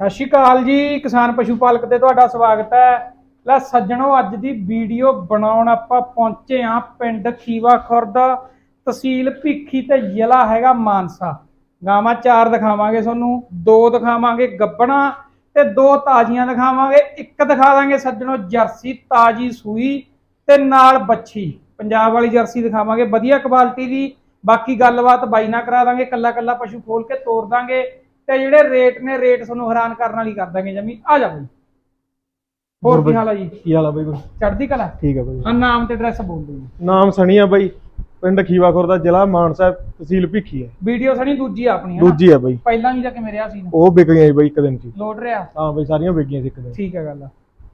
ਸਤਿ ਸ਼੍ਰੀ ਅਕਾਲ ਜੀ, ਕਿਸਾਨ ਪਸ਼ੂ ਪਾਲਕ ਤੇ ਤੁਹਾਡਾ ਸਵਾਗਤ ਹੈ। ਲੈ ਸੱਜਣੋ, ਅੱਜ ਦੀ ਵੀਡੀਓ ਬਣਾਉਣ ਆਪਾਂ ਪਹੁੰਚੇ ਹਾਂ ਪਿੰਡ ਖੀਵਾ ਖੁਰਦ, ਤਹਿਸੀਲ ਭਿੱਖੀ ਤੇ ਜ਼ਿਲ੍ਹਾ ਹੈਗਾ ਮਾਨਸਾ। ਗਾਵਾਂ ਚਾਰ ਦਿਖਾਵਾਂਗੇ ਤੁਹਾਨੂੰ, ਦੋ ਦਿਖਾਵਾਂਗੇ ਗੱਬਣਾ ਤੇ ਦੋ ਤਾਜ਼ੀਆਂ ਦਿਖਾਵਾਂਗੇ, ਇੱਕ ਦਿਖਾ ਦਾਂਗੇ ਸੱਜਣੋ ਜਰਸੀ ਤਾਜ਼ੀ ਸੂਈ ਤੇ ਨਾਲ ਬੱਛੀ। ਪੰਜਾਬ ਵਾਲੀ ਜਰਸੀ ਦਿਖਾਵਾਂਗੇ, ਵਧੀਆ ਕੁਆਲਿਟੀ ਦੀ। ਬਾਕੀ ਗੱਲਬਾਤ ਬਾਈ ਨਾਲ ਕਰਾ ਦਾਂਗੇ ਕੱਲਾ ਕੱਲਾ ਪਸ਼ੂ ਖੋਲ ਕੇ ਤੋਰ ਦਾਂਗੇ। ਤੇ ਜਿਹੜੇ ਰੇਟ ਨੇ ਰੇਟ ਤੁਹਾਨੂੰ ਹੈਰਾਨ ਕਰਨ ਵਾਲੀ ਕਰ ਦਾਂਗੇ ਜਮੀ। ਆ ਜਾ। ਬਈ ਹੋਰ ਕੀ ਹਾਲ ਹੈ ਜੀ? ਕੀ ਹਾਲ ਆ ਬਾਈ ਚੜ੍ਹਦੀ ਕਲਾ? ਠੀਕ ਆ ਬਾਈ। ਹਾਂ ਨਾਮ ਤੇ ਐਡਰੈਸ ਬੋਲ ਦਿਓ ਨਾਮ ਸਣੀ ਆ ਬਾਈ ਪਿੰਡ ਖੀਵਾਖੁਰ ਦਾ ਜ਼ਿਲ੍ਹਾ ਮਾਨਸਾ ਤਹਿਸੀਲ ਭਿੱਖੀ ਹੈ ਵੀਡੀਓ ਸਣੀ ਦੂਜੀ ਆ ਆਪਣੀ ਹੈ? ਦੂਜੀ ਆ ਬਾਈ। ਪਹਿਲਾਂ ਨਹੀਂ ਜਾ ਕੇ ਮੇਰੇ ਆ ਸੀ ਉਹ ਵਿਕ ਗਈਆਂ ਜੀ ਬਾਈ ਇੱਕ ਦਿਨ ਚ। ਲੋਡ ਰਿਹਾ? ਹਾਂ ਬਾਈ ਸਾਰੀਆਂ ਵਿਕ ਗਈਆਂ ਸੀ ਇੱਕ ਦਿਨ ਠੀਕ ਹੈ ਗੱਲ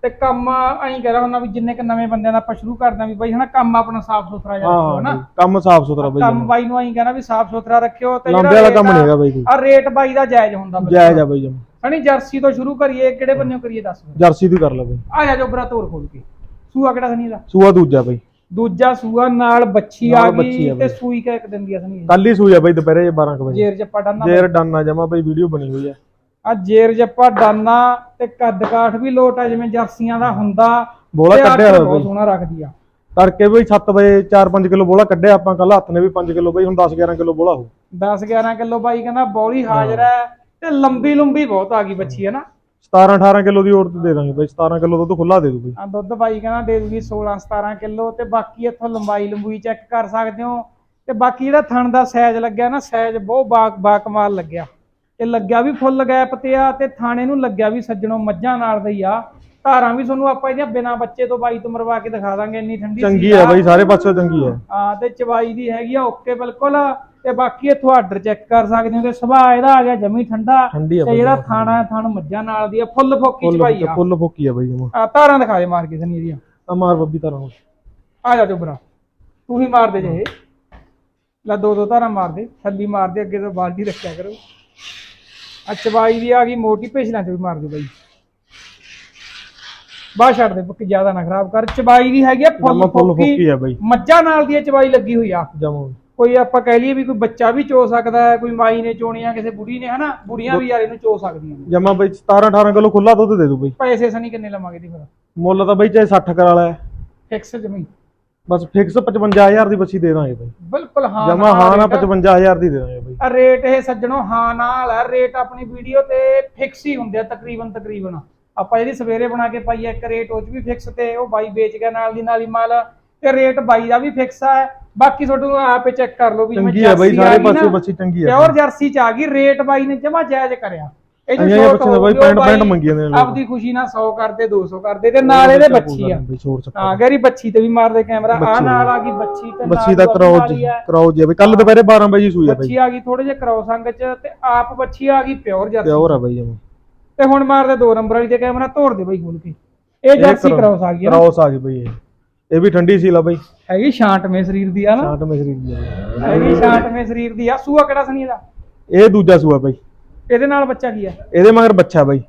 ਤੇ ਕੰਮ ਐਂ ਕਹਿ ਰਹਾ ਹੁੰਦਾ ਵੀ ਜਿੰਨੇ ਕ ਨਵੇਂ ਬੰਦਿਆਂ ਦਾ ਆਪਾਂ ਸ਼ੁਰੂ ਕਰਦੇ ਆਂ ਵੀ ਬਾਈ ਹਨਾ ਕੰਮ ਆਪਣਾ ਸਾਫ਼ ਸੁਥਰਾ ਹਾਂ ਰੱਖੋ ਹਨਾ। ਕੰਮ ਸਾਫ਼ ਸੁਥਰਾ ਬਾਈ ਕੰਮ। ਬਾਈ ਨੂੰ ਐਂ ਕਹਿਣਾ ਵੀ ਸਾਫ਼ ਸੁਥਰਾ ਰੱਖਿਓ ਤੇ ਲਾਂਬੇ ਵਾਲਾ ਕੰਮ ਨਹੀਂ ਹੈਗਾ ਬਾਈ ਕੋਈ। ਆ ਰੇਟ ਬਾਈ ਦਾ ਜਾਇਜ਼ ਹੁੰਦਾ। ਜਾਇਜ਼ ਆ ਬਾਈ ਜਮ ਹਣੀ ਜਰਸੀ ਤੋਂ ਸ਼ੁਰੂ ਕਰੀਏ ਕਿਹੜੇ ਬੰਨਿਓ ਕਰੀਏ ਦੱਸ। ਜਰਸੀ ਦੀ ਕਰ ਲੈ ਬਾਈ। ਆ ਜਾ ਜੋ ਬਰਾ ਤੋਰ ਖੋਲ ਕੇ। ਸੂਆ ਕਿਹੜਾ ਸਨੀ ਦਾ? ਸੂਆ ਦੂਜਾ ਬਾਈ। ਦੂਜਾ ਸੂਆ ਨਾਲ ਬੱਚੀ ਆ ਗਈ ਤੇ। ਸੂਈ ਕਿਹ ਇੱਕ ਦਿਨ ਦੀ ਸਨੀ? ਕੱਲ ਹੀ ਸੂਈ ਆ ਬਾਈ ਦੁਪਹਿਰੇ 12 ਕੁ ਵਜੇ। ਜੇਰ ਜੱਪਾ ਡਾਨਾ ਜੇਰ ਡਾਨਾ ਜਮਾ ਬਾਈ ਵੀਡੀਓ ਬਣੀ ਹੋਈ ਆ। ਆ ਜੇਰ ਜੱਪਾ ਡਾਨਾ ਤੇ ਕੱਦ ਕਾਠ ਵੀ ਲੋਟ ਆ ਜਿਵੇਂ ਜਰਸੀਆਂ ਦਾ ਹੁੰਦਾ। ਬੋਲਾ ਤੇ ਕੱਢਿਆ ਹੋਇਆ ਬਹੁਤ ਬਾਈ। ਸੋਹਣਾ ਰੱਖਦੀ ਆ। ਤੜਕੇ ਬਾਈ 7 ਵਜੇ 4-5 ਕਿਲੋ ਬੋਲਾ ਕੱਢਿਆ ਆਪਾਂ ਕੱਲ ਹੱਥ ਨੇ ਵੀ 5 ਕਿਲੋ ਬਾਈ ਹੁਣ 10-11 ਕਿਲੋ ਬੋਲਾ ਹੋ। 10 11 ਕਿਲੋ ਬਾਈ ਕਹਿੰਦਾ ਬੌਲੀ ਹਾਜ਼ਰ ਹੈ ਤੇ ਲੰਬੀ ਲੰਬੀ ਬਹੁਤ ਆ ਗਈ ਬੱਚੀ ਹੈ ਨਾ? 17-18 ਕਿਲੋ ਦੀ ਔਰਤ ਦੇ ਦਾਂਗੇ ਬਾਈ 17 ਕਿਲੋ ਦੁੱਧ ਖੁੱਲਾ ਦੇ ਦੂ ਬਾਈ। ਆ ਦੁੱਧ ਬਾਈ ਕਹਿੰਦਾ ਦੇ ਦੂਗੀ 16 17 ਕਿਲੋ ਤੇ ਬਾਕੀ ਇੱਥੋਂ ਲੰਬਾਈ ਲੰਬੂਈ ਚੈੱਕ ਕਰ ਸਕਦੇ ਹੋ। ਤੇ ਬਾਕੀ ਜਿਹੜਾ ਥਣ ਦਾ ਸਾਈਜ਼ ਲੱਗਿਆ ਨਾ ਸਾਈਜ਼ ਬਹੁਤ ਬਾ ਬਾਕਮਾਲ ਲੱਗਿਆ। ਤੇ ਲੱਗਿਆ ਵੀ ਫੁੱਲ ਗੈਪ ਤੇ ਆ ਤੇ ਥਾਣੇ ਨੂੰ ਲੱਗਿਆ ਵੀ ਸੱਜਣੋਂ ਮੱਝਾਂ ਨਾਲ ਦਾ ਆ। ਧਾਰਾਂ ਵੀ ਤੁਹਾਨੂੰ ਆਪਾਂ ਇਹਦੀਆਂ ਬਿਨਾ ਬੱਚੇ ਤੋਂ ਬਾਈ ਤੋਂ ਮਰਵਾ ਕੇ ਦਿਖਾ ਦਾਂਗੇ ਇੰਨੀ ਠੰਡੀ ਚੰਗੀ ਆ ਬਾਈ ਸਾਰੇ ਪਾਸੇ ਚੰਗੀ ਆ। ਹਾਂ ਤੇ ਚਵਾਈ ਦੀ ਹੈਗੀ ਆ ਓਕੇ ਬਿਲਕੁਲ। ਤੇ ਬਾਕੀ ਇੱਥੋਂ ਆਰਡਰ ਚੈੱਕ ਕਰ ਸਕਦੇ ਹੋ ਤੇ ਸੁਭਾਅ ਇਹਦਾ ਆ ਗਿਆ ਜਮੀ ਠੰਡਾ। ਤੇ ਜਿਹੜਾ ਥਾਣਾ ਹੈ, ਥਣ ਮੱਝਾਂ ਨਾਲ ਦੀ ਆ ਫੁੱਲ ਫੋਕੀ ਚਵਾਈ ਆ। ਫੁੱਲ ਫੋਕੀ ਆ ਬਾਈ ਜਮਾ। ਆ ਧਾਰਾਂ ਦਿਖਾ ਦੇ ਮਾਰ ਕੇ ਸਨੀ ਇਹਦੀਆਂ ਆ ਮਾਰ ਬੱਬੀ ਤਾਰਾਂ ਆ ਜਾ ਚੋਬਰਾ ਤੂੰ ਹੀ ਮਾਰ ਦੇ ਜੇ ਲੈ ਦੋ ਦੋ ਧਾਰਾਂ ਮਾਰ ਦੇ ਥੱਲੀ ਮਾਰ ਦੇ ਅੱਗੇ ਤੋਂ ਬਾਲਟੀ ਰੱਖਿਆ ਕਰੋ। ਆ ਚਵਾਈ ਦੀ ਆ ਗਈ ਮੋਟੀ ਪੇਸ਼ਲਾਂ ਤੇ ਵੀ ਮਾਰ ਦੇ ਬਾਈ। ਬਾਹ ਛੱਡ ਦੇ ਪੱਕੀ ਜ਼ਿਆਦਾ ਨਾ ਖਰਾਬ ਕਰ। ਚਵਾਈ ਦੀ ਹੈਗੀ ਆ ਫੁੱਲ ਜਮਾ ਫੁੱਲ ਫੋਕੀ ਆ ਬਾਈ। ਮੱਝਾਂ ਨਾਲ ਦੀ ਇਹ ਚਵਾਈ ਲੱਗੀ ਹੋਈ ਆ। ਜਮਾ। ਕੋਈ ਆਪਾਂ ਕਹਿ ਲਈਏ ਵੀ ਕੋਈ ਬੱਚਾ ਵੀ ਚੋ ਸਕਦਾ ਹੈ ਕੋਈ ਮਾਈ ਨੇ ਚੋਣੀ ਆ ਕਿਸੇ ਬੁੜੀ ਨੇ ਹਨਾ? ਬੁੜੀਆਂ ਵੀ ਯਾਰ ਇਹਨੂੰ ਚੋ ਸਕਦੀਆਂ ਨੇ। ਜਮਾ ਬਾਈ 17 18 ਕਿਲੋ ਖੁੱਲਾ ਦੁੱਧ ਦੇ ਦੂ ਬਾਈ। ਪੈਸੇ ਸਨੀ ਕਿੰਨੇ ਲਵਾਂਗੇ ਦੀ ਫਿਰ? ਮੁੱਲ ਤਾਂ ਬਾਈ ਚਾਹੇ 60 ਕਰਾ ਲੈ। ਫਿਕਸ ਜਮੀ ਬਸ ਫਿਕਸ 55000 ਦੀ ਬੱਚੀ ਦੇ ਦਾਂਗੇ ਬਾਈ। ਬਿਲਕੁਲ ਹਾਂ ਜਮਾ ਹਾਂ ਨਾ ਰੇਟ। 55000 ਦੀ ਦੇ ਦਾਂਗੇ ਬਾਈ। ਆ ਰੇਟ ਇਹ ਸੱਜਣੋ ਹਾਂ ਨਾਲ ਹੈ ਰੇਟ ਆਪਣੀ ਵੀਡੀਓ ਤੇ ਫਿਕਸ ਹੀ ਹੁੰਦੇ ਆ ਤਕਰੀਬਨ ਤਕਰੀਬਨ। ਆਪਾਂ ਜਿਹੜੀ ਸਵੇਰੇ ਬਣਾ ਕੇ ਪਾਈ ਆ ਇੱਕ ਰੇਟ ਉਹ 'ਚ ਵੀ ਫਿਕਸ ਤੇ ਉਹ ਬਾਈ ਵੇਚ ਗਿਆ ਨਾਲ ਦੀ ਨਾਲ ਹੀ ਮਾਲ ਤੇ ਰੇਟ ਬਾਈ ਦਾ ਵੀ ਫਿਕਸ ਹੈ ਬਾਕੀ ਤੁਹਾਨੂੰ ਆਪੇ ਚੈੱਕ ਕਰ ਲਓ ਵੀ ਚੰਗੀ ਆ ਬਾਈ ਸਾਰੇ ਪਾਸੇ ਬੱਚੀ ਚੰਗੀ ਆ। ਪਿਓਰ ਜਰਸੀ ਚ ਆ ਗਈ ਰੇਟ ਬਾਈ ਨੇ ਜਮਾ ਜਾਇਜ਼ ਕਰਿਆ। ਇਹ ਜੋ ਬੱਚੇ ਦਾ ਬਾਈ ਗਈ, ਉਹ ਪੈਂਟ ਪੈਂਟ ਬਾਈ ਮੰਗੀਆਂ ਨੇ ਲੋਕ। ਆਪਦੀ ਖੁਸ਼ੀ ਨਾਲ 100 ਕਰਦੇ 200 ਕਰਦੇ ਤੇ ਨਾਲ ਇਹਦੇ ਬੱਚੀ ਆ। ਬਾਈ ਛੋੜ ਚੱਕਰ। ਹਾਂ ਗੈਰੀ ਬੱਚੀ ਤੇ ਵੀ ਮਾਰਦੇ ਕੈਮਰਾ। ਆ ਬੱਚੀ ਨਾਲ ਆ ਗਈ ਬੱਚੀ ਤੇ ਬੱਚੀ ਨਾਲ ਦਾ ਦੁੱਧ ਕਰਾਉਜ ਵਾਲੀ ਆ। ਕਰਾਉਜ ਆ ਬਾਈ। ਕੱਲ ਦੁਪਹਿਰੇ 12 ਵਜੇ ਸੂਈ ਆ ਬੱਚੀ ਬਾਈ ਆ ਗਈ ਥੋੜੇ ਜਿਹਾ ਕ੍ਰੋਸ ਅੰਗ ਚ ਤੇ ਆਪ ਬੱਚੀ ਆ ਗਈ ਪਿਓਰ ਜਰਸੀ। ਪਿਓਰ ਆ ਬਾਈ ਜਮਾ। ਤੇ ਹੁਣ ਮਾਰਦੇ ਦੋ ਨੰਬਰ ਵਾਲੀ ਤੇ ਕੈਮਰਾ ਤੋੜ ਦੇ ਬਾਈ ਖੋਲ ਕੇ। ਇਹ ਜਰਸੀ ਕ੍ਰੋਸ ਆ ਗਈ ਆ ਨਾ। ਕਰਾਉਸ ਆ ਗਈ ਬਾਈ ਇਹ। ਇਹ ਵੀ ਠੰਡੀ ਸੀ ਲਾ ਬਾਈ। ਹੈਗੀ ਛਾਂਟਵੇਂ ਸਰੀਰ ਦੀ ਆ ਨਾ। ਸ਼ਾਂਟ ਮਸਰੀ ਦੀ ਆ। ਹੈਗੀ ਛਾਂਟਵੇਂ ਸਰੀਰ ਦੀ ਆ। ਸੂਆ ਕਿਹੜਾ ਸਨੀ ਇਹਦਾ ਇਹ ਦੂਜਾ ਸੂਆ ਬਾਈ। ਇਹਦੇ ਨਾਲ ਬੱਚਾ ਕੀ ਆ? ਇਹਦੇ ਮਗਰ ਬੱਚਾ ਬਾਈ।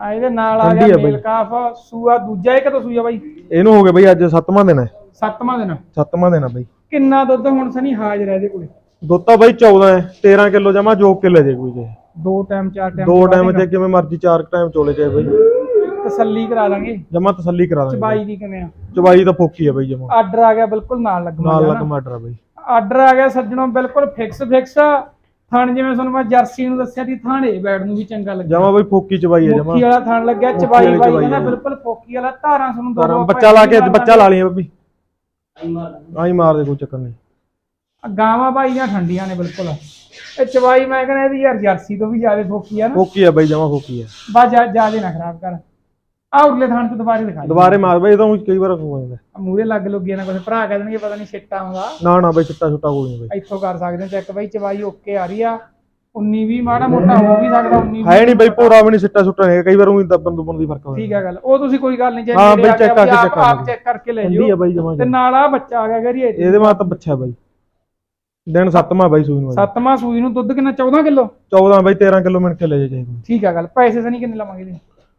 ਆ ਇਹਦੇ ਨਾਲ ਆ ਗਿਆ। ਮੇਲ ਕਾਫ ਸੂਆ ਦੂਜਾ ਇਹ ਕਦੋਂ ਸੂਆ ਬਾਈ? ਇਹਨੂੰ ਹੋ ਗਿਆ ਬਾਈ ਅੱਜ ਸੱਤਵਾਂ ਦਿਨ। ਹੈ ਸੱਤਵਾਂ ਦਿਨ। ਸੱਤਵਾਂ ਦਿਨ ਆ ਬਾਈ। ਕਿੰਨਾ ਦੁੱਧ ਹੁਣ ਸਨੀ ਹਾਜ਼ਰ ਹੈ ਇਹਦੇ ਕੋਲੇ? ਦੁੱਧ ਤਾਂ ਬਾਈ 14 ਹੈ 13 ਕਿਲੋ ਜਮਾ ਜੋਕ ਕੇ ਲੈ ਜੇ ਕੋਈ ਜੇ। ਦੋ ਟਾਈਮ ਚਾਰ ਟਾਈਮ ਦੋ ਟਾਈਮ ਤੇ ਕਿਵੇਂ ਮਰਜ਼ੀ ਚਾਰ ਟਾਈਮ ਚੋਲੇ ਚਾਹੇ ਬਾਈ। ਤਸੱਲੀ ਕਰਾ ਲਾਂਗੇ। ਜਮਾ ਤਸੱਲੀ ਕਰਾ ਦਾਂਗੇ ਚਬਾਈ ਦੀ ਕਿਵੇਂ ਆ? ਚਬਾਈ ਤਾਂ ਫੋਕੀ ਆ ਬਾਈ ਜਮਾ। ਆਰਡਰ ਆ ਗਿਆ ਬਿਲਕੁਲ ਨਾਲ ਲੱਗਣਾ ਨਾਲ ਜਾਣਾ। ਲੱਗ ਟਮਾਟਰ ਆ ਬਾਈ। ਆਰਡਰ ਆ ਗਿਆ ਸੱਜਣੋ ਬਿਲਕੁਲ ਫਿਕਸ ਫਿਕਸ ਥਣ ਜਿਵੇਂ ਤੁਹਾਨੂੰ ਮੈਂ ਜਰਸੀ ਨੂੰ ਦੱਸਿਆ ਸੀ ਥਾਣੇ ਬੈਡ ਨੂੰ ਵੀ ਚੰਗਾ ਲੱਗਿਆ। ਜਮਾ ਬਾਈ ਫੋਕੀ ਚਬਾਈ ਆ ਜਮਾ। ਮੁੱਖੀ ਵਾਲਾ ਥਣ ਲੱਗਿਆ ਮੁੱਠੀ ਚਬਾਈ ਵਾਲੀ ਬਾਈ ਚਬਾਈ ਕਹਿੰਦਾ ਆ। ਬਿਲਕੁਲ ਫੋਕੀ ਵਾਲਾ ਧਾਰਾਂ ਤੁਹਾਨੂੰ ਦੋ ਤਾਰਾਂ ਬੱਚਾ ਲਾ ਕੇ ਬੱਚਾ ਲਾ ਲਈ ਬੱਬੀ ਆਈ ਮਾਰ ਦੇ ਕੋਈ ਚੱਕਰ ਨਹੀਂ। ਗਾਵਾਂ ਬਾਈ ਦੀਆਂ ਠੰਡੀਆਂ ਨੇ ਬਿਲਕੁਲ। ਇਹ ਚਬਾਈ ਮੈਂ ਕਹਿੰਦਾ ਇਹਦੀ ਯਾਰ ਜਰਸੀ ਤੋਂ ਵੀ ਜ਼ਿਆਦਾ ਫੋਕੀ ਆ ਨਾ। ਫੋਕੀ ਆ ਬਾਈ ਜਮਾ ਫੋਕੀ ਆ। ਬਸ ਜ਼ਿਆਦਾ ਨਾ ਖਰਾਬ ਕਰ। ਆ ਉਰਲੇ ਥਣ ਤੇ ਦੁਬਾਰੇ ਦਿਖਾ। ਦੁਬਾਰੇ ਮਾਰ ਬਾਈ ਇਹ ਤਾਂ ਊਂ ਕਈ ਵਾਰ ਹੋ ਜਾਂਦਾ। ਮੂਹਰੇ ਲੱਗ ਲੁੱਗੀਆਂ ਨਾ ਕੁਝ ਭਰਾ ਕਹਿ ਦੇਣਗੇ ਪਤਾ ਨਹੀਂ ਛਿੱਟਾ ਆਉਂਦਾ। ਨਾ ਨਾ ਬਾਈ ਚਿੱਟਾ ਛੁੱਟਾ ਕੋਈ ਨਹੀਂ ਬਾਈ। ਇੱਥੋਂ ਕਰ ਸਕਦੇ ਹੋ ਚੈੱਕ ਬਾਈ ਚਬਾਈ ਓਕੇ ਆ ਰਹੀ ਆ। 19 20 ਮਾੜਾ ਮੋਟਾ ਹੋ ਵੀ ਸਕਦਾ 19 ਹੈ ਨਹੀਂ ਬਾਈ ਪੂਰਾ ਵੀ ਨਹੀਂ ਸਿੱਟਾ ਸੁੱਟਾ ਨਹੀਂ ਕਈ ਵਾਰ ਉਹੀ ਦੱਬਣ ਦੁੱਬਣ ਦੀ ਫ਼ਰਕ ਹੋ ਠੀਕ ਹੈ ਗੱਲ। ਉਹ ਤੁਸੀਂ ਕੋਈ ਗੱਲ ਨਹੀਂ ਜੇ ਹਾਂ ਨੇੜੇ ਬਈ, ਆ check ਗਿਆ ਕਰਕੇ ਆਪ- check ਕਰ ਆਪ ਲਓ। ਚੈੱਕ ਕਰਕੇ ਲੈ ਠੰਡੀ ਆ ਜਿਓ। ਬਾਈ ਜਮਾ ਤੇ ਨਾਲ ਆ ਬੱਚਾ ਆ ਗਿਆ ਕਰੀਏ ਇਹਦੇ। ਮਾਂ ਤਾਂ ਬੱਚਾ ਬਾਈ। ਦਿਨ ਸੱਤਵਾਂ ਬਾਈ ਸੂਈ ਨੂੰ। ਸੱਤਵਾਂ ਸੂਈ ਨੂੰ ਦੁੱਧ ਕਿੰਨਾ? 14 ਕਿਲੋ? 14 ਬਾਈ 13 ਕਿਲੋ ਮਿੰਟ ਕੇ ਲੈ ਜੇ ਚਾਹੀਦੇ ਠੀਕ ਹੈ ਗੱਲ। ਪੈਸੇ ਸਨੀ ਕਿੰਨੇ ਲਵਾਂਗੇ ਜੀ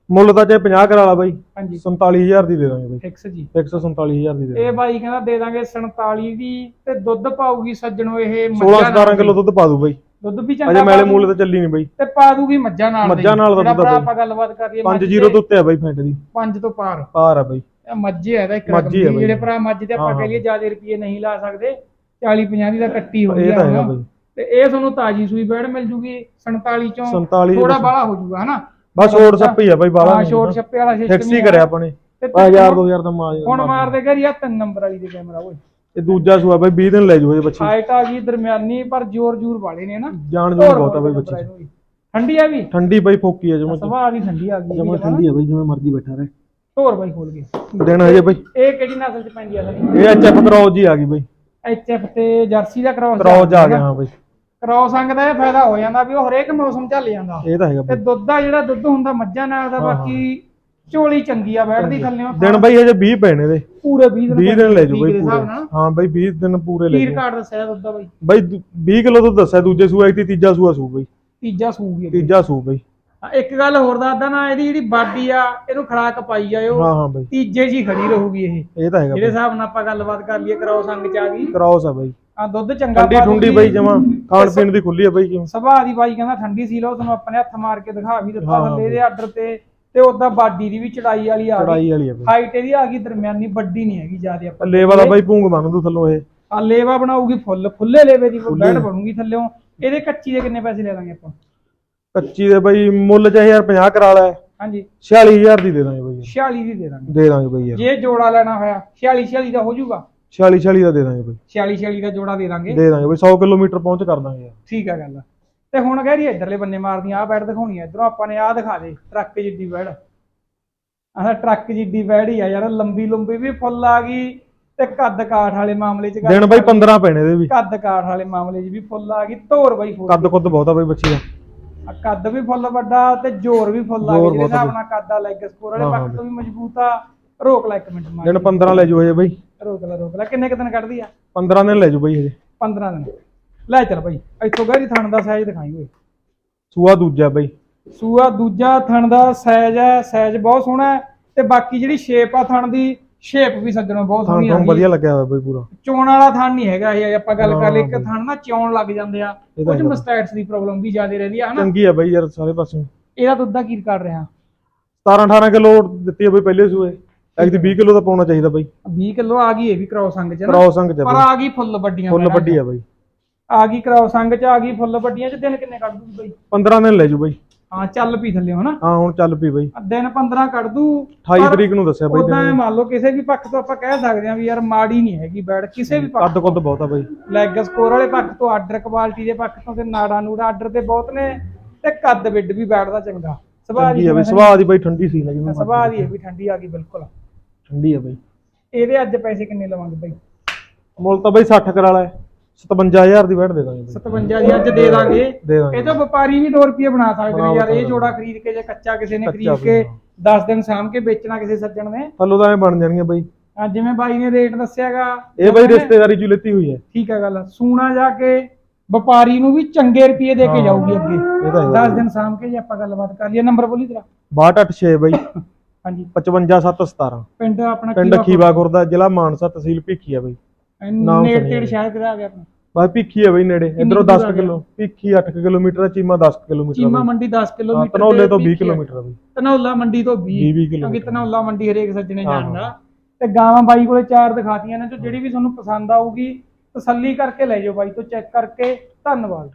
ਮੁੱਲ ਤਾਂ ਚਾਹੇ 50 ਕਰਾ ਲਾ ਬਾਈ ਹਾਂਜੀ। 47000 ਦੀ ਦੇ ਦਾਂਗੇ ਬਾਈ। ਫਿਕਸ ਜੀ। 147000 ਦੀ ਦੇ ਇਹ ਬਾਈ ਕਹਿੰਦਾ ਦੇ ਦਾਂਗੇ 47 ਦੀ ਤੇ ਦੁੱਧ ਪਾਊਗੀ ਸੱਜਣੋ ਇਹ 16 17 ਕਿਲੋ ਦੁੱਧ ਪਾ ਦੂ ਬਾਈ। ਦੁੱਧ ਵੀ ਚੰਗਾ ਅਜੇ ਮੈਲੇ ਦੂ। ਮੂਲੇ ਤਾਂ ਚੱਲੀ ਨਹੀਂ ਬਾਈ। ਤੇ ਪਾ ਦੂਗੀ ਮੱਝਾਂ ਨਾਲ ਮੱਝਾਂ ਨਾਲ ਦਾ ਦੁੱਧ। ਆਪਾਂ ਗੱਲਬਾਤ ਕਰ ਲਈਏ 5 ਜ਼ੀਰੋ ਤੋਂ ਉੱਤੇ ਆ ਬਾਈ ਫੈਂਟ ਦੀ। 5 ਤੋਂ ਪਾਰ। ਪਾਰ ਆ ਬਾਈ। ਇਹ ਮੱਝੇ ਆ ਇਹਦਾ ਇੱਕ ਰਕਮ ਹੀ ਦੀ। ਜਿਹੜੇ ਭਰਾ ਮੱਝ ਤੇ ਆਪਾਂ ਹਾਂ, ਕਹਿ ਲਈਏ ਜ਼ਿਆਦਾ ਰੁਪਏ ਨਹੀਂ ਲਾ ਸਕਦੇ। 40 50 ਦੀ ਤਾਂ ਕੱਟੀ ਹੋ ਇਹ ਤਾਂ ਹੁਣ। ਬਾਈ। ਤੇ ਇਹ ਤੁਹਾਨੂੰ ਤਾਜੀ ਸੂਈ ਬੈੜ ਮਿਲ ਜੂਗੀ 47 ਚੋਂ 47 ਥੋੜਾ ਬਾਹਲਾ ਹੋ ਜੂਗਾ ਹਨਾ? ਬਸ ਛੋੜ ਛੱਪੀ ਆ ਬਾਈ ਬਾਲਾ ਹਾਂ ਸ਼ੋਰ ਛੱਪੇ ਵਾਲਾ ਸਿਸਟਮ ਫਿਕਸ ਹੀ ਕਰਿਆ ਆਪਾਂ ਨੇ। ਤੇ 1000 2000 ਦਾ ਮਾਰ ਹੁਣ ਮਾਰਦੇ ਘਰ ਯਾ ਤਿੰਨ ਨੰਬਰ ਵਾਲੀ ਦੇ ਕੈਮਰਾ ਓਏ। ਇਹ ਦੂਜਾ ਸੂਆ ਬਾਈ 20 ਦਿਨ ਲੈ ਜੂ ਇਹ ਬੱਚੀ। ਹਾਈਟ ਆ ਗਈ ਦਰਮਿਆਨੀ ਪਰ ਜ਼ੋਰ ਜ਼ੋਰ ਵਾਲੇ ਨੇ ਨਾ। ਜਾਣ ਹੋਰ ਜੂ ਬਹੁਤ ਆ ਬਾਈ ਬੱਚੀ। ਵੀ। ਠੰਡੀ ਆ ਵੀ? ਠੰਡੀ ਬਾਈ ਫੋਕੀ ਆ ਜਮਾ। ਸੁਭਾਅ ਦੀ ਠੰਡੀ ਆ ਗਈ। ਜਮਾ ਠੰਡੀ ਆ ਬਾਈ ਜਿਵੇਂ ਮਰਜ਼ੀ ਬੈਠਾ ਰਹੇ। ਧੋਰ ਬਾਈ ਖੋਲ ਕੇ। ਦਿਨ ਹਜੇ ਬਾਈ। ਇਹ ਕਿਹੜੀ ਨਸਲ ਚ ਪੈਂਦੀ ਆ ਸਾਡੀ ਇਹ ਐਚਐਫ ਕਰਾਉ ਜੀ ਆ ਗਈ ਬਾਈ। ਐਚਐਫ ਤੇ ਜਰਸੀ ਦਾ ਕ੍ਰਾਸ ਕਰਾਉ ਜਾ ਗਿਆ ਹਾਂ ਬਾਈ। ਕ੍ਰਾਸ ਅੰਗ ਦਾ ਇਹ ਫਾਇਦਾ ਹੋ ਜਾਂਦਾ ਵੀ ਉਹ ਹਰੇਕ ਮੌਸਮ ਚੱਲ ਜਾਂਦਾ। ਇਹ ਤਾਂ ਹੈਗਾ ਤੇ ਬਾਈ। ਦੁੱਧ ਦਾ ਜਿਹੜਾ ਦੁੱਧ ਹੁੰਦਾ ਮੱਝਾਂ ਨਾਲ ਦਾ ਹਾਂ, ਹਾਂ। ਬਾਕੀ ਝੋਲੀ ਚੰਗੀ ਆ ਬੈਠਦੀ ਥੱਲੇੋਂ ਦਿਨ ਬਾਈ ਹਜੇ 20 ਪੈਣੇ ਦੇ। ਪੂਰੇ 20 ਦਿਨ 20 ਦਿਨ ਲੈ ਜੂ ਵੀਕ ਬਾਈ ਪੂਰੇ। ਹਾਂ ਬਾਈ 20 ਦਿਨ ਪੂਰੇ ਲੈ ਤੀਰ ਜੂ ਕਾਰਡ ਦੱਸਿਆ ਦੁੱਧ ਦਾ ਬਾਈ। ਬਾਈ 20 ਕਿਲੋ ਤੋਂ ਦੱਸਿਆ ਦੂਜੇ ਸੂਆ ਇੱਕ ਤੇ ਤੀਜਾ ਸੂਆ ਸੂ ਬਾਈ। ਤੀਜਾ ਸੂਗੀ। ਤੀਜਾ ਸੂ ਬਾਈ। ਹਾਂ, ਇੱਕ ਗੱਲ ਹੋਰ ਦੱਸਦਾ ਨਾ ਇਹਦੀ ਜਿਹੜੀ ਬਾਡੀ ਆ ਇਹਨੂੰ ਖਰਾਕ ਪਾਈ ਜਾਇਓ। ਹਾਂ ਹਾਂ ਬਾਈ। ਤੀਜੇ ਜੀ ਖੜੀ ਰਹੂਗੀ ਇਹ। ਇਹ ਤਾਂ ਹੈਗਾ ਜਿਹੜੇ ਬਾਈ। ਹਿਸਾਬ ਨਾਲ ਆਪਾਂ ਗੱਲਬਾਤ ਕਰ ਲਈਏ ਕ੍ਰਾਸ ਅੰਗ ਚ ਆ ਗਈ ਕਰਾਉਸ ਆ ਬਾਈ। ਆ ਦੁੱਧ ਚੰਗਾ ਠੰਡੀ ਪਾ ਠੁੰਡੀ ਦੂਗੀ। ਬਾਈ ਜਮਾ। ਖਾਣ ਪੀਣ ਦੀ ਖੁੱਲੀ ਆ ਬਾਈ ਕਿਉਂ? ਸੁਭਾਅ ਦੀ ਬਾਈ ਕਹਿੰਦਾ ਠੰਡੀ ਸੀ ਲਓ ਤੁਹਾਨੂੰ ਆਪਣੇ ਹੱਥ ਮਾਰ ਕੇ ਦਿਖਾ ਵੀ ਦਿੱਤਾ ਹਾਂ, ਥੱਲੇ ਇਹਦੇ ਆਰਡਰ ਤੇ ਤੇ ਉਦਾਂ ਬਾਡੀ ਦੀ ਵੀ ਚੜਾਈ ਵਾਲੀ ਆ ਗਈ। ਚੜਾਈ ਵਾਲੀ ਆ ਬਾਈ। ਹਾਈਟ ਇਹਦੀ ਆ ਗਈ ਦਰਮਿਆਨੀ ਵੱਡੀ ਨਹੀਂ ਹੈਗੀ ਜ਼ਿਆਦਾ ਆਪਾਂ ਲੇਵਾ ਦਾ ਬਾਈ ਭੂੰਗ ਬੰਨ ਦੂ ਥੱਲੋਂ ਇਹ। ਆ ਲੇਵਾ ਬਣਾਉਗੀ ਫੁੱਲ ਫੁੱਲੇ ਲੇਵੇ ਦੀ। ਬੈਡ ਬਣੂਗੀ ਥੱਲੇੋਂ ਇਹਦੇ ਕੱਚੀ ਦੇ ਕਿੰਨੇ ਪੈਸੇ ਲੈ ਲਾਂਗੇ ਆਪਾਂ? ਕੱਚੀ ਦੇ ਬਾਈ ਮੁੱਲ ਚਾਹੇ ਯਾਰ 50 ਕਰਾ ਲੈ। ਹਾਂਜੀ। 46000 ਦੀ ਦੇ ਦਾਂਗੇ ਬਾਈ। 46 ਦੀ ਦੇ ਦਾਂਗੇ। ਦੇ ਦਾਂਗੇ ਬਾਈ ਯਾਰ। ਜੇ ਜੋੜਾ ਲੈਣਾ ਹੋਇਆ 46 46 ਦਾ ਹੋ ਜਾਊਗਾ? 46 46 ਦਾ ਦੇ ਦਾਂਗੇ ਬਾਈ। 46 46 ਦਾ ਜੋੜਾ ਦੇ ਦਾਂਗੇ। ਦੇ ਦਾਂਗੇ ਬਾਈ 100 ਕਿਲੋਮੀਟਰ ਪਹੁੰਚ ਕਰ ਦਾਂਗੇ ਯਾਰ। ਠੀਕ ਆ ਗੱਲ। ਤੇ ਹੁਣ ਕਹਿ ਰਹੀ ਇਧਰਲੇ ਬੰਨੇ ਮਾਰਦੀਆਂ ਆ ਬੈਡ ਦਿਖਾਉਣੀ ਆ। ਇਧਰੋਂ ਆਪਾਂ ਨੇ ਆ ਦਿਖਾ ਦੇ ਟਰੱਕ ਜਿੱਡੀ ਬੈਡ। ਆਹ ਟਰੱਕ ਜਿੱਡੀ ਬੈਡ ਹੀ ਆ ਯਾਰ ਲੰਬੀ ਲੰਬੀ ਵੀ ਫੁੱਲ ਆ ਗਈ ਤੇ ਕੱਦ ਕਾਠ ਵਾਲੇ ਮਾਮਲੇ 'ਚ ਗੱਲ ਦਿਨ ਬਾਈ ਕਰ ਲਈ। 15 ਪੈਣੇ ਦੇ ਵੀ। ਕੱਦ ਕਾਠ ਵਾਲੇ ਮਾਮਲੇ 'ਚ ਵੀ ਫੁੱਲ ਆ ਗਈ ਧੋਰ ਬਾਈ ਫੁੱਲ। ਕੱਦ ਕੁੱਦ ਬਹੁਤ ਆ ਬਾਈ ਬੱਚੀ ਦਾ। ਆ ਕੱਦ ਵੀ ਫੁੱਲ ਵੱਡਾ ਤੇ ਜ਼ੋਰ ਵੀ ਫੁੱਲ ਆ ਜ਼ੋਰ ਗਿਆ ਜਿਹੜੇ ਬਹੁਤ ਆ ਹਿਸਾਬ ਨਾਲ ਕੱਦ ਆ ਲੈਗ ਸਕੋਰ ਵਾਲੇ ਹਾਂ, ਹਾਂ। ਪੱਖ ਤੋਂ ਵੀ ਮਜ਼ਬੂਤ ਆ ਰੋਕ ਲੈ ਇੱਕ ਮਿੰਟ ਮਾਰ ਦਿਨ 15 ਲੈ ਜੂ ਹਜੇ ਬਾਈ। ਰੋਕ ਲੈ ਰੋਕ ਲੈ। ਕਿੰਨੇ ਕੁ ਦਿਨ ਕੱਢਦੀ ਆ? 15 ਦਿਨ ਲੈ ਜੂ ਬਾਈ ਹਜੇ। 15 ਦਿਨ। ਲੈ ਚੱਲ ਬਾਈ ਇੱਥੋਂ ਗਹਿਰੀ ਥਣ ਦਾ ਸਾਈਜ਼ ਦਿਖਾਈ ਓਏ। ਸੂਆ ਦੂਜਾ ਬਾਈ। ਸੂਆ ਦੂਜਾ ਥਣ ਦਾ ਸਾਈਜ਼ ਹੈ ਸਾਈਜ਼ ਬਹੁਤ ਸੋਹਣਾ ਹੈ। ਤੇ ਬਾਕੀ ਜਿਹੜੀ ਸ਼ੇਪ ਆ ਥਣ ਦੀ ਸ਼ੇਪ ਵੀ ਸੱਜਣੋਂ ਬਹੁਤ ਥਾਂ ਸੋਹਣੀ ਆ ਥਾਂ ਵਧੀਆ ਲੱਗਿਆ ਹੋਇਆ ਬਾਈ ਪੂਰਾ। ਚੋਣ ਵਾਲਾ ਥਣ ਨਹੀਂ ਹੈਗਾ ਇਹ ਆਪਾਂ ਗੱਲ ਕਰ ਲਈ ਇੱਕ। ਥਣ ਨਾ ਚੌਣ ਲੱਗ ਜਾਂਦੇ ਆ। ਇਹ ਤਾਂ ਕੁਝ ਹੈਗਾ। ਮਸਟੈਟਸ ਦੀ ਪ੍ਰੋਬਲਮ ਵੀ ਜ਼ਿਆਦਾ ਰਹਿੰਦੀ ਆ ਹਨਾ? ਚੰਗੀ ਆ ਬਾਈ ਯਾਰ ਸਾਰੇ ਪਾਸੇ ਇਹਦਾ ਦੁੱਧ ਦਾ ਕੀ ਰਿਕਾਰਡ ਰਿਹਾ? 17 18 ਕਿਲੋ ਦਿੱਤੀ ਆ ਬਾਈ ਪਹਿਲੇ ਸੂਏ। ਇੱਕ ਦੀ 20 ਕਿਲੋ ਦਾ ਪਾਉਣਾ ਚਾਹੀਦਾ ਬਾਈ। 20 ਕਿਲੋ ਆ ਗਈ ਇਹ ਵੀ ਕ੍ਰੋਸ ਅੰਗ ਚ ਨਾ। ਕਰਾਉ ਸੰਗ ਚ ਪਰ ਬਾਈ। ਆ ਗਈ ਫੁੱਲ ਵੱਡੀਆਂ ਫੁੱਲ ਭੈਣਾਂ ਵੱਡੀ ਚ। ਆ ਬਾਈ। ਆ ਗਈ ਕ੍ਰੋਸ ਅੰਗ ਚ ਆ ਗਈ ਫੁੱਲ ਵੱਡੀਆਂ ਚ। ਦਿਨ ਕਿੰਨੇ ਕੱਢ ਦੂਗੀ ਬਾਈ? 15 ਦਿਨ ਲੈ ਜੂ ਬਾਈ। ਹਾਂ ਚੱਲ ਪੀ ਥੱਲੇ ਹਨਾ ਹਾਂ ਹੁਣ ਚੱਲ ਪਈ ਬਾਈ। ਦਿਨ 15 ਕੱਢ ਦੂ। 28 ਤਰੀਕ ਨੂੰ ਦੱਸਿਆ ਬਾਈ ਉਦਾਂ ਮੰਨ ਲਓ ਕਿਸੇ ਵੀ ਪੱਖ ਤੋਂ ਆਪਾਂ ਕਹਿ ਸਕਦੇ ਹਾਂ ਵੀ ਯਾਰ ਮਾੜੀ ਨਹੀਂ ਹੈਗੀ ਬੈਡ ਕਿਸੇ ਵੀ ਪੱਖ ਕੱਦ ਕੁੱਦ ਬਹੁਤ ਆ ਬਾਈ। ਲੈਗ ਸਕੋਰ ਵਾਲੇ ਪੱਖ ਤੋਂ ਆਰਡਰ ਕੁਆਲਿਟੀ ਦੇ ਪੱਖ ਤੋਂ ਤੇ ਨਾੜਾ ਨੂੜਾ ਆਰਡਰ ਤੇ ਬਹੁਤ ਨੇ ਤੇ ਕੱਦ ਵਿੱਡ ਵੀ ਬੈਠਦਾ ਚੰਗਾ। ਸੁਭਾਅ ਦੀ ਬਾਈ ਸੁਭਾਅ ਦੀ ਬਾਈ ਠੰਡੀ ਸੀ ਨਾ ਜਿਵੇਂ ਸੁਭਾਅ ਦੀ ਵੀ ਠੰਡੀ ਆ ਗਈ ਬਿਲਕੁਲ। ਠੰਡੀ ਆ ਬਾਈ। ਇਹਦੇ ਅੱਜ ਪੈਸੇ ਕਿੰਨੇ ਲਵਾਂਗੇ ਬਾਈ? ਮੁੱਲ ਤਾਂ ਬਾਈ 60 ਕਰਾ ਲੈ। 57000 ਦੀ ਬੈਠ ਦੇ ਦਾਂਗੇ ਬਾਈ। 57 ਦੀ ਅੱਜ ਦੇ ਦਾਂਗੇ। ਦੇ ਦਾਂਗੇ। ਇਹ ਤਾਂ ਵਪਾਰੀ ਵੀ 2 ਰੁਪਏ ਬਣਾ ਸਕਦੇ ਨੇ ਯਾਰ ਇਹ ਸਕਦੇ ਜੋੜਾ ਖਰੀਦ ਕੇ ਜੇ ਕੱਚਾ ਕਿਸੇ ਨੇ ਕੱਚਾ ਖਰੀਦ ਕੇ ਵੀ 10 ਦਿਨ ਸਾਂਭ ਕੇ ਵੇਚਣਾ ਕਿਸੇ ਸੱਜਣ ਨੇ। ਥੱਲੋਂ ਤਾਂ ਐ ਬਣ ਜਾਣਗੀਆਂ ਬਾਈ। ਆ ਜਿਵੇਂ ਬਾਈ ਨੇ ਰੇਟ ਦੱਸਿਆਗਾ ਇਹ ਬਾਈ ਰਿਸ਼ਤੇਦਾਰੀ ਚ ਲੈਤੀ ਹੋਈ ਹੈ। ਠੀਕ ਹੈ ਗੱਲ। ਸੂਣਾ ਜਾ ਕੇ ਵਪਾਰੀ ਨੂੰ ਵੀ ਚੰਗੇ ਰੁਪਏ ਦੇ ਕੇ ਹਾਂ। ਜਾਊਗੀ ਅੱਗੇ। ਇਹ ਤਾਂ ਹੈ 10 ਦਿਨ ਸਾਂਭ ਕੇ ਜੇ ਆਪਾਂ ਗੱਲਬਾਤ ਕਰ ਲਈਏ। ਨੰਬਰ ਬੋਲੀ ਤੇਰਾ। 6286 ਬਾਈ। ਹਾਂਜੀ। 55717 ਪਿੰਡ ਆਪਣਾ ਪਿੰਡ ਖੀਵਾ ਗੁਰਦਾ ਜ਼ਿਲ੍ਹਾ ਮਾਨਸਾ ਤਹਿਸੀਲ ਭੀਖੀ ਆ ਬਾਈ। ਨਾਮ ਨੇੜ ਸੁਣਿਆ ਤੇੜ ਜੀ। ਸ਼ਾਇਦ ਕਿਹੜਾ ਆ ਗਿਆ ਆਪਣਾ ਬਾਈ ਭੀਖੀ ਆ ਬਾਈ ਨੇੜੇ ਇਧਰੋਂ ਦੂਰ 10 ਆ ਗਿਆ? ਕਿਲੋ ਭੀਖੀ 8 ਕਿਲੋਮੀਟਰ ਆ ਚੀਮਾ 10 ਕਿਲੋਮੀਟਰ ਚੀਮਾ ਆ। ਮੰਡੀ 10 ਹਾਂ, ਕਿਲੋਮੀਟਰ ਧਨੌਲੇ ਤੋਂ ਤੇ 20 ਭੀਖੀ ਆ। ਕਿਲੋਮੀਟਰ ਆ ਬਾਈ ਧਨੌਲਾ ਮੰਡੀ ਤੋਂ 20 20 20 ਕਿਉਂਕਿ ਧਨੌਲਾ ਮੰਡੀ ਹਰੇਕ ਸੱਜਣੇ ਹਾਂ, ਜਾਣਦਾ ਤੇ ਗਾਵਾਂ ਬਾਈ ਕੋਲੇ ਚਾਰ ਦਿਖਾਤੀਆਂ ਨੇ ਜੋ ਜਿਹੜੀ ਵੀ ਤੁਹਾਨੂੰ ਪਸੰਦ ਆਊਗੀ ਤਸੱਲੀ ਕਰਕੇ ਲੈ ਜਾਓ ਬਾਈ ਤੋਂ ਚੈੱਕ ਕਰਕੇ ਧੰਨਵਾਦ